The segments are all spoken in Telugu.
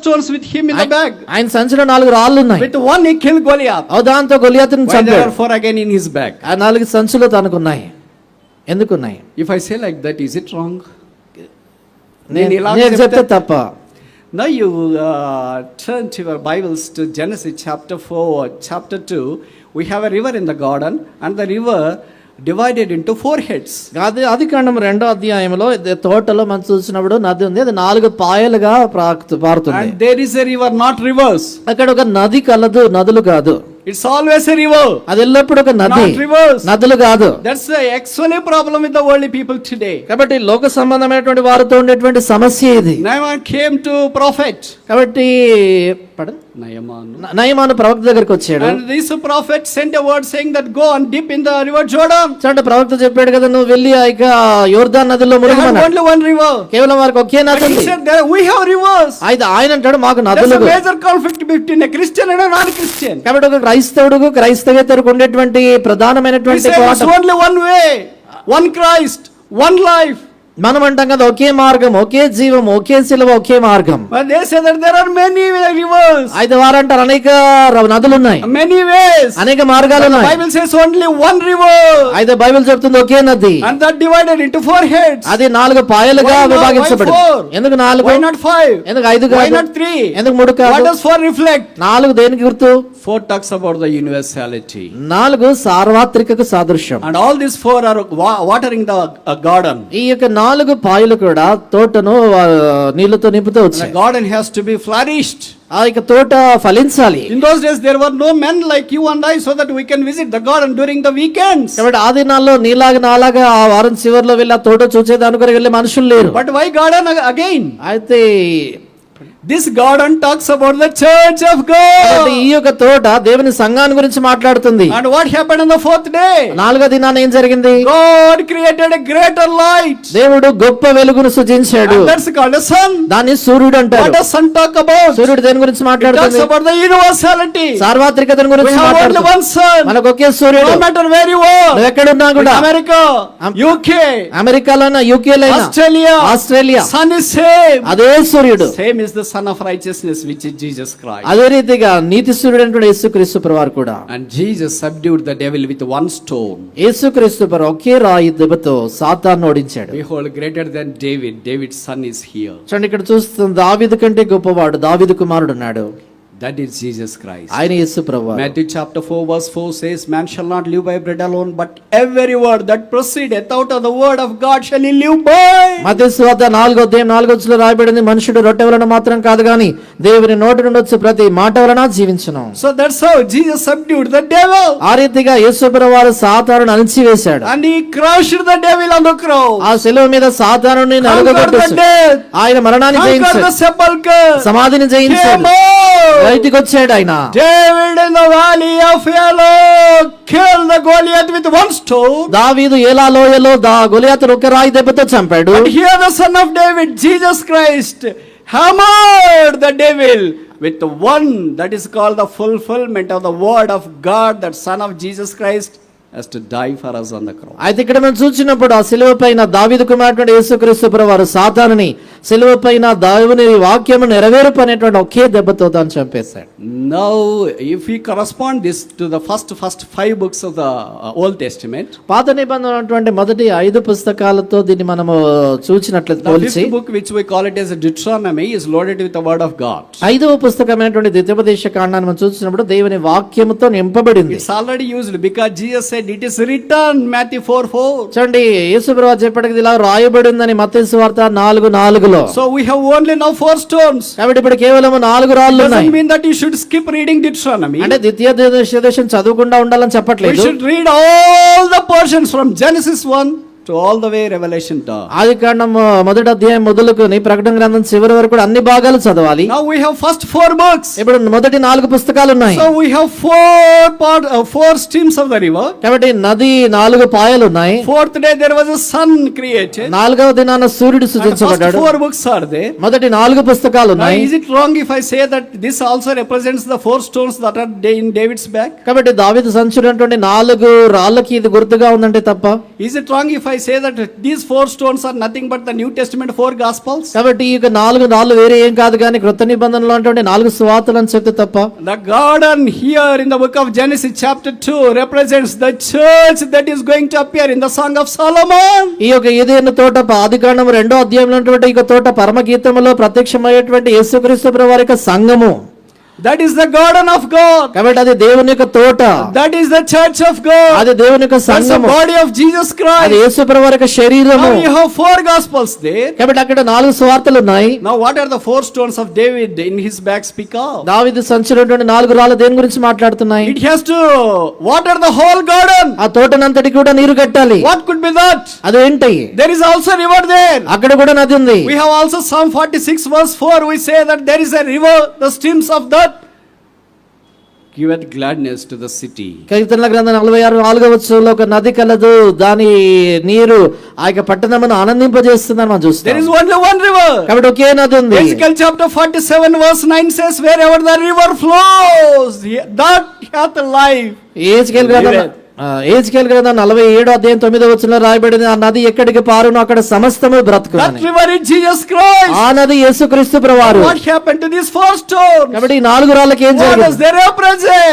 stones with him in the bag. ఆయన సంచిలో నాలుగు రాళ్ళు ఉన్నాయి With one he killed Goliath. ఓ దాంతో గొలియాతుని Why there చంపాడు are four again in his bag? ఆ నాలుగు సంచులు తనకున్నాయి ఎందుకున్నాయి If I say like that, is it wrong? నేను ఇలా చెప్తే చెప్తే- తప్ప Now you uh, turn to your Bibles to Genesis chapter 4, chapter 2. We have a river in the garden, and the river divided into four heads. అది అది కాండం రెండో అధ్యాయంలో తోటలో మనం చూసినప్పుడు నది ఉంది అది నాలుగు పాయలుగా పారుతుంది And there is a river, not rivers. అక్కడ ఒక నది కలదు నదులు కాదు It's always a river. అది ఎల్లప్పుడు ఒక నది rivers. నదులు కాదు That's the actually problem with the worldly people today. కాబట్టి లోక సంబంధమైనటువంటి వారితో ఉండేటువంటి సమస్య ఇది Naaman came to prophet. కాబట్టి పడ- నయమాను. ప్రవక్త దగ్గరికి వచ్చాడు. This prophet sent word saying that go and dip in the river Jordan చూడండి ప్రవక్త చెప్పాడు కదా నువ్వు వెళ్ళి ఆ యొక్క యోర్దాన్ నదిలో మునిగి మన ఓన్లీ వన్ రివర్ కేవలం వారికి ఒకే నది ఉంది. Said there we have rivers అయితే ఆయన అంటాడు మాకు నదులు లేవు. Major conflict between a Christian and non Christian కాబట్టి ఒక క్రైస్తవుడుకు క్రైస్తవేతరుకు ఉండేటువంటి ప్రధానమైనటువంటి కోట. Only one way one Christ one life మనం అంటాం కదా ఒకే మార్గం ఒకే జీవం ఒకే శిలవ ఒకే మార్గం. అయితే వారు అంటారు అనేక నదులు ఉన్నాయి మెనీ వేస్ అనేక మార్గాలు Bible says only one rivers అయితే బైబిల్ చెప్తుంది ఒకే నది. And that divided into four head అది నాలుగు పాయలుగా విభాగించబడింది. ఎందుకు నాలుగు? వై ఫైవ్ ఎందుకు ఐదు వై నాట్ త్రీ ఎందుకు మూడు కాదు? రిఫ్లెక్ట్ నాలుగు దేనికి గుర్తు? Four talks about the universality నాలుగు సార్వత్రికకు సాదృశ్యం. And all four are watering garden ఈ యొక్క నాలుగు పాయలు కూడా తోటను నీళ్ళతో నింపుతూ వచ్చాయి garden has to be flourished ఆ యొక్క తోట ఫలించాలి. In those days there were no men like you and I so that we can visit the garden during the weekends కాబట్టి ఆ దినాల్లో నీలాగ నాలాగ ఆ వారం చివర్లో వెళ్ళి తోట చూసే దాని వెళ్ళే మనుషులు లేరు. బట్ వై గార్డెన్ అగైన్ అయితే this garden talks about the church of God ఈ యొక్క తోట దేవుని సంఘాన్ని గురించి మాట్లాడుతుంది. And what happen in the fourth day నాలుగో దినాన ఏం జరిగింది? God created a greater light దేవుడు గొప్ప వెలుగును సృజించాడు. దట్స్ కాల్డ్ సన్ దాన్ని సూర్యుడు అంటారు. వాట్ సన్ టాక్ అబౌట్ సూర్యుడు దేని గురించి మాట్లాడుతుంది? టాక్స్ అబౌట్ ద యూనివర్సాలిటీ సార్వత్రికత గురించి మాట్లాడుతుంది. మనకు ఒకే సూర్యుడు. No matter where you are ఎక్కడ ఉన్నా కూడా. అమెరికా యూకే అమెరికాలోనా యూకేలైనా Australia Australia sun is same అదే సూర్యుడు. Same is the son of righteousness, which is Jesus Christ. అదే రీతిగా నీతి అంటే యేసుక్రీస్తు ప్రవారు కూడా And Jesus subdued the devil with one stone. యేసుక్రీస్తు ప్రభు ఒకే రాయి దెబ్బతో సాతాన్ని ఓడించాడు Behold, greater than David, David's son is here. చూడండి ఇక్కడ చూస్తుంది దావిదు కంటే గొప్పవాడు దావిదు కుమారుడు ఉన్నాడు That is Jesus Christ. ఆయన యేసు ప్రభు Matthew chapter 4, verse 4 says, Man shall not live by bread alone, but every word that proceedeth out of the word of God shall he live by. మధ్య స్వాత నాలుగో అధ్యాయం నాలుగో వచ్చులో రాయబడింది మనుషుడు రొట్టె వలన మాత్రం కాదు గాని దేవుని నోటి నుండి వచ్చే ప్రతి మాట వలన జీవించను So that's how Jesus subdued the devil. ఆ రీతిగా యేసుప్రభు వారు సాతానుని అణిచివేశాడు And he crushed the devil on the cross. ఆ సెలవు మీద సాతానుని నలుగొట్టేశాడు. ఆయన మరణాన్ని జయించాడు. సమాధిని జయించాడు. బయటికి వచ్చాడు ఆయన David in the valley of Elah killed the Goliath with one stone. దావీదు ఏలా లోయలో దా గొలియాతును ఒక రాయి దెబ్బతో చంపాడు But here the son of David, Jesus Christ, hammered the devil with the one that is called the fulfillment of the word of God, that son of Jesus Christ has to die for us on the cross. అయితే ఇక్కడ మనం చూసినప్పుడు ఆ సిలువ పైన దావీదు కుమారుడు యేసుక్రీస్తు వారు సాతానుని సిలువ పైన దేవుని వాక్యము నెరవేరుపు అనేటువంటి ఒకే దెబ్బతో దాన్ని చంపేశాడు Now, if we correspond this to the first first five books of the uh, Old Testament, పాత నిబంధన ఉన్నటువంటి మొదటి ఐదు పుస్తకాలతో దీన్ని మనము చూసినట్లయితే పోల్చి which we call it as a Deuteronomy, is loaded with the word of God. ఐదవ పుస్తకమైనటువంటి ద్వితీయోపదేశ కాండాన్ని మనం చూసినప్పుడు దేవుని వాక్యముతో నింపబడింది It's already used because Jesus said it is written, Matthew 4 4. చూడండి యేసుప్రభు చెప్పటికి ఇలా రాయబడి ఉందని మత్తయి వార్త నాలుగు నాలుగులో So we have only now four stones. కాబట్టి ఇప్పుడు కేవలం నాలుగు రాళ్ళు ఉన్నాయి Doesn't mean that you should skip reading Deuteronomy. అంటే ద్వితీయ దేశం చదవకుండా ఉండాలని We చెప్పట్లేదు should read all the portions from Genesis 1 to all the way Revelation 2. ఆది కాండం మొదటి అధ్యాయం మొదలుకొని ప్రకటన గ్రంథం చివరి వరకు కూడా అన్ని భాగాలు చదవాలి Now we have first four books. ఇప్పుడు మొదటి నాలుగు పుస్తకాలు ఉన్నాయి So we have four part, uh, four streams of the river. కాబట్టి నది నాలుగు పాయలు ఉన్నాయి Fourth day there was a sun created. నాలుగవ దినాన సూర్యుడు సృజించబడ్డాడు four books are there. మొదటి నాలుగు పుస్తకాలు ఉన్నాయి is it wrong if I say that this also represents the four stones that are da- in David's back? కాబట్టి దావిదు సంచున్నటువంటి నాలుగు రాళ్ళకి ఇది గుర్తుగా ఉందంటే తప్ప Is it wrong if I I say that these four stones are nothing but the New Testament four Gospels? కాబట్టి ఈ నాలుగు నాలుగు వేరే ఏం కాదు కానీ క్రొత్త నిబంధనలో అంటే నాలుగు స్వార్థలు అని చెప్తే తప్ప The garden here in the book of Genesis, chapter 2, represents the church that is going to appear in the Song of Solomon. ఈ యొక్క ఏదైనా తోట ఆది కాండం రెండో అధ్యాయంలో ఉన్నటువంటి ఈ తోట పరమగీతములో ప్రత్యక్షమయ్యేటువంటి యేసుక్రీస్తు ప్రభు వారి యొక్క సంఘము That is the garden of God. కాబట్టి అది దేవుని యొక్క తోట That is the church of God. అది దేవుని యొక్క That's the సంఘము body of Jesus అది Christ. యేసు ప్రభు వారి యొక్క శరీరము Now you have four Gospels there. కాబట్టి అక్కడ నాలుగు స్వార్థలు ఉన్నాయి Now what are the four stones of David in his bag speak of? దావిది సంచులటువంటి నాలుగు రాళ్ళు దేని గురించి మాట్లాడుతున్నాయి It has to water the whole garden. ఆ తోటనంతటి కూడా నీరు కట్టాలి What could be that? అదేంటి There is also river there. అక్కడ కూడా నది ఉంది We have also Psalm 46 verse 4. We say that there is a river, the streams of that giveth gladness to the city. కీర్తనల గ్రంథం నలభై ఆరు నాలుగవ వచ్చంలో ఒక నది కలదు దాని నీరు ఆ యొక్క పట్టణమును ఆనందింపజేస్తుందని మనం There చూస్తాం is only one river. కాబట్టి ఒకే నది ఉంది Ezekiel chapter 47 verse 9 says, Wherever the river flows, that hath life. Ezekiel గ్రంథం ఏజ్కేల్ గ్రంథం నలభై ఏడో అధ్యాయం తొమ్మిదో వచ్చిన రాయబడింది ఆ నది ఎక్కడికి పారును అక్కడ సమస్తము బ్రతుకు. ఆ నది యేసుక్రీస్తు ప్రవారు? కాబట్టి నాలుగు రాళ్ళకి ఏం జరిగింది?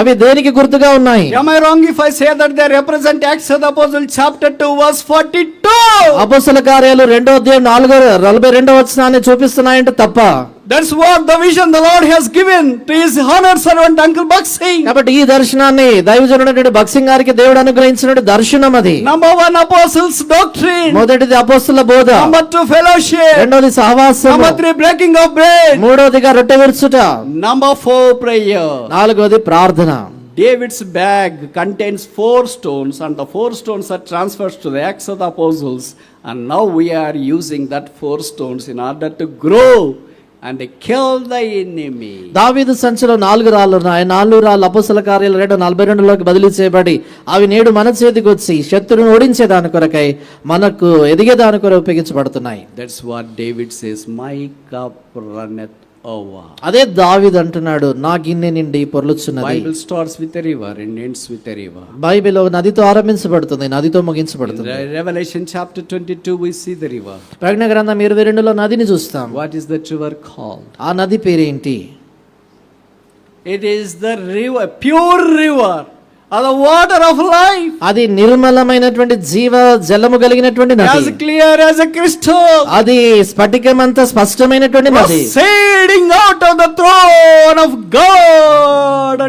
అవి దేనికి గుర్తుగా ఉన్నాయి Am I wrong if I say that they represent Acts of the Apostle chapter 2 verse 42? అపోసల కార్యాలు రెండో అధ్యాయం నాలుగో నలభై రెండో వచనాన్ని చూపిస్తున్నాయంటే తప్ప That's what the vision the Lord has given to his honored servant Uncle Buxing. కాబట్టి ఈ దర్శనాన్ని దైవజనుడైనటువంటి భక్సింగ్ గారికి దేవుడు అనుగ్రహించిన దర్శనం అది Number one, apostles' doctrine. మొదటిది అపోస్తుల బోధ Number two, fellowship. రెండోది సహవాసం Number three, breaking of bread. మూడోదిగా రొట్టె విరుచుట Number four, prayer. నాలుగోది ప్రార్థన David's bag contains four stones, and the four stones are transferred to the Acts of the Apostles. And now we are using that four stones in order to and kill the enemy. దావీదు సంచిలో నాలుగు రాళ్ళు ఉన్నాయి నాలుగు రాళ్ళు అపోసల కార్యాలు రెండు నలభై రెండులోకి బదిలీ చేయబడి అవి నేడు మన చేతికి వచ్చి శత్రువును ఓడించే దాని కొరకై మనకు ఎదిగే దాని కొరకు ఉపయోగించబడుతున్నాయి That's what David says, My cup runneth over. అదే దావిద్ అంటున్నాడు నా గిన్నె నిండి బైబిల్ నదితో ఆరంభించబడుతుంది నదితో ముగించబడుతుంది. ప్రజ్ఞ గ్రంథం ఇరవై రెండులో నదిని చూస్తాం. వాట్ ఈస్ దివర్ కాల్ ఆ నది పేరేంటి? It is the river pure river water of అది నిర్మలమైనటువంటి జీవ జలము కలిగినటువంటి క్లియర్ యాజ్ క్రిస్టల్ అది స్ఫటికమంత స్పష్టమైనటువంటి నది. Out of the throne of God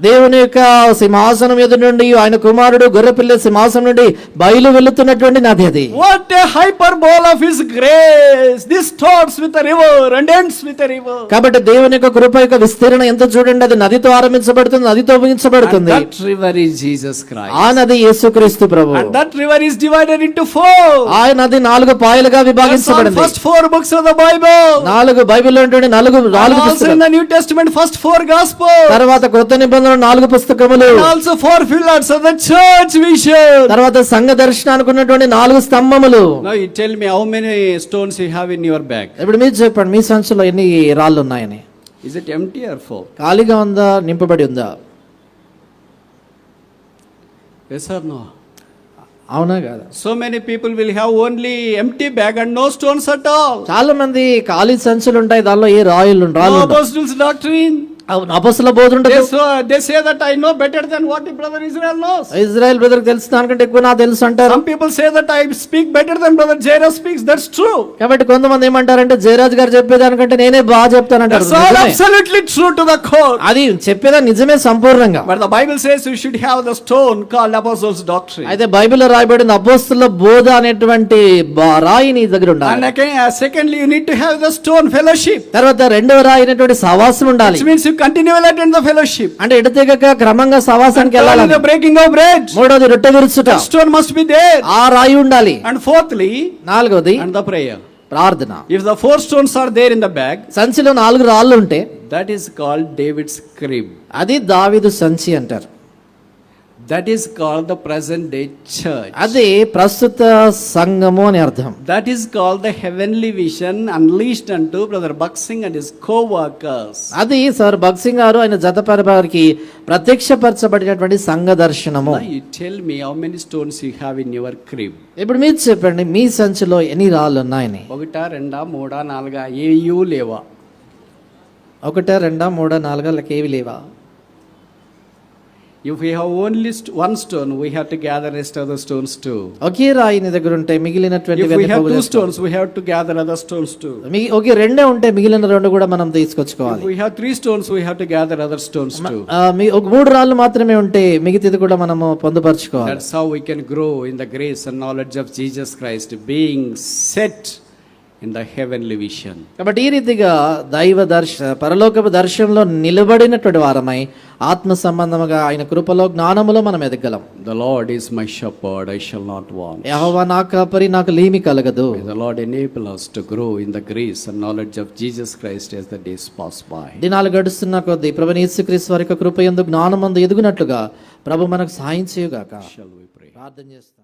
దేవుని యొక్క సింహాసనం ఎదురు నుండి ఆయన కుమారుడు గొర్రెపిల్ల సింహాసనం నుండి బయలు వెళ్తున్నటువంటి నది అది. What hyperbole of his grace this starts with the river and ends కాబట్టి దేవుని యొక్క కృప యొక్క విస్తీర్ణం ఎంత చూడండి అది నదితో ఆరంభించబడుతుంది నదితో కనబడుతుంది ఆ నది యేసుక్రీస్తు ప్రభు. That river is divided into four ఆ నది నాలుగు పాయలుగా విభాగించబడింది. First four books of the Bible నాలుగు బైబిల్ ఉంటుంది నాలుగు నాలుగు పుస్తకాలు. In the New Testament first four gospel తర్వాత కొత్త నిబంధన నాలుగు పుస్తకములు. Also four pillars of the church vision తర్వాత సంఘ దర్శన అనుకున్నటువంటి నాలుగు స్తంభములు. Now you tell me how many stones you have in your bag ఇప్పుడు మీరు చెప్పండి మీ సంచిలో ఎన్ని రాళ్ళు ఉన్నాయని? Is it empty or full ఖాళీగా ఉందా నింపబడి ఉందా? అవునా కాదా? So many people will have only empty bag and no stones at చాలా మంది ఖాళీ సంచులు ఉంటాయి దానిలో ఏ రాయిల్ ఉంటాయి అపసల బోధ ఇజ్రాయెల్ బ్రదర్ తెలుసు దానికంటే ఎక్కువ నా తెలుసు అంటారు. People say that I speak better than brother Jayaraj speaks that's true కాబట్టి కొంతమంది ఏమంటారంటే జయరాజ్ గారు చెప్పేదానికంటే నేనే బాగా చెప్తాను అంటారు so absolutely true to the core అది చెప్పేదా నిజమే సంపూర్ణంగా? But the Bible says you should have the stone called apostles doctrine అయితే బైబిల్లో రాయబడిన అపోస్టల బోధ అనేటువంటి రాయి నీ దగ్గర ఉండాలి. And secondly you need to have the stone fellowship తర్వాత రెండవ రాయి అనేటువంటి సవాసం ఉండాలి. Means you continue attend the fellowship అంటే ఎడతెగక క్రమంగా సవాసానికి వెళ్ళాలి బ్రేకింగ్ ఆఫ్ బ్రెడ్ మూడోది రొట్టె తెరుచుట స్టోన్ మస్ట్ బి దేర్ ఆ రాయి ఉండాలి. అండ్ ఫోర్త్లీ నాలుగోది అండ్ ద ప్రేయర్ ప్రార్థన. If the four stones are there in the bag సంచిలో నాలుగు రాళ్ళు ఉంటే that is called David's cream అది దావిదు సంచి అంటారు. That is called the present day church అది ప్రస్తుత సంఘము అని అర్థం. That is called the heavenly vision అన్లీస్ట్ అంటూ brother Bakht Singh and his co workers అది సార్ బక్సింగ్ గారు ఆయన జత పరివారికి ప్రత్యక్షపరచబడినటువంటి సంఘ దర్శనము. Tell me how many stones you have in your scrip ఇప్పుడు మీరు చెప్పండి మీ సంచిలో ఎన్ని రాళ్ళు ఉన్నాయని? ఒకట రెండా మూడా నాలుగా ఏయు లేవా? ఒకట రెండా మూడా నాలుగా లెక్క ఏవి లేవా? If we have only st- one stone, we have to gather rest of the stones too. ఒకే రాయి నీ దగ్గర ఉంటే మిగిలినటువంటి If we వెన్న have పోగులు two వేసుకోవాలి. stones, we have to gather other stones too. మిగి- ఒకే రెండే ఉంటే మిగిలిన రెండు కూడా మనం తీసుకొచ్చుకోవాలి we have three stones, we have to gather other stones too. ఆ, మీ ఒక మూడు రాళ్ళు మాత్రమే ఉంటే మిగతాది కూడా మనము పొందుపరచుకోవాలి That's how we can grow in the grace and knowledge of Jesus Christ, being set in the heavenly vision. కాబట్టి ఈ రీతిగా దైవ దర్శ పరలోకపు దర్శనంలో నిలబడినటువంటి వారమై ఆత్మ సంబంధముగా ఆయన కృపలో జ్ఞానములో మనం ఎదగలం The Lord is my shepherd, I shall not want. యెహోవా నా కాపరి నాకు లేమి కలగదు the Lord enable us to grow in the grace and knowledge of Jesus Christ as the days pass by. దినాలు గడుస్తున్న కొద్దీ ప్రభు యేసుక్రీస్తు వారి యొక్క కృప యందు జ్ఞానమందు ఎదుగునట్లుగా ప్రభు మనకు సాయం చేయుగాక? ప్రార్థన చేస్తాం